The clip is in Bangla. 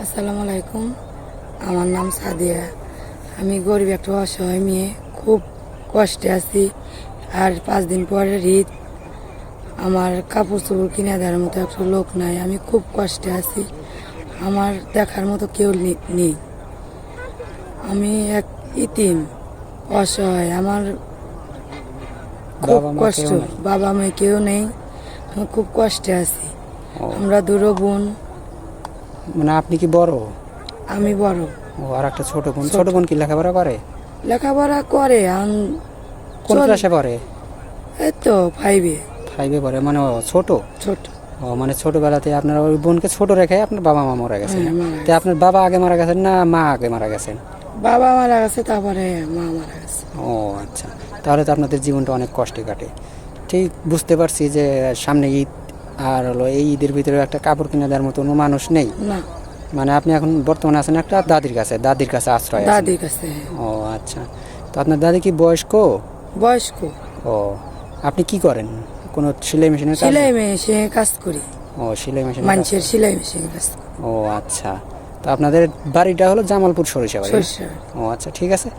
আসসালামু আলাইকুম। আমার নাম সাদিয়া। আমি গরিব একটা অসহায় মেয়ে। খুব কষ্টে আছি। আর পাঁচ দিন পরে ঈদ আমার কাপড় চোপড় কিনে দেওয়ার মতো একটা লোক নাই। আমি খুব কষ্টে আছি। আমার দেখার মতো কেউ নেই। আমি এক ইতিম অসহায়। আমার খুব কষ্ট। বাবা মেয়ে কেউ নেই। আমি খুব কষ্টে আছি। আমরা দুটো বোন। মানে আপনি কি বড়? আমি বড়। ও আর একটা ছোট বোন। ছোট। বোন কি লেখাপড়া করে? লেখাপড়া করে আম- কোন ক্লাসে পড়ে? এই তো ফাইভে ফাইভে পড়ে মানে ও ছোট? ছোট। ও মানে ছোটবেলাতে আপনার ওই বোনকে ছোট রেখে আপনার বাবা মা মারা গেছেন। হ্যাঁ, তো আপনার বাবা আগে মারা গেছেন না মা আগে মারা গেছেন? বাবা মারা গেছে তারপরে মা মারা গেছে। ও আচ্ছা। তাহলে তো আপনাদের জীবনটা অনেক কষ্টে কাটে। ঠিক বুঝতে পারছি যে সামনে ঈদ আর হলো এই ঈদের ভিতরে একটা কাপড় কিনে দেওয়ার মতো কোনো মানুষ নেই। না। মানে আপনি এখন বর্তমানে আছেন একটা দাদির কাছে দাদির কাছে আশ্রয় আছেন। দাদির কাছে ও আচ্ছা। তো আপনার দাদি কি বয়স্ক? বয়স্ক। ও আপনি কি করেন? কোনো সেলাই মেশিনের কাজ? সেলাই মেশিনে কাজ করি। ও সেলাই মেশিন মানুষের সেলাই মেশিনে কাজ করি। ও আচ্ছা। তো আপনাদের বাড়িটা হলো জামালপুর সরিষাবাড়ি সরিষা ও আচ্ছা ঠিক আছে।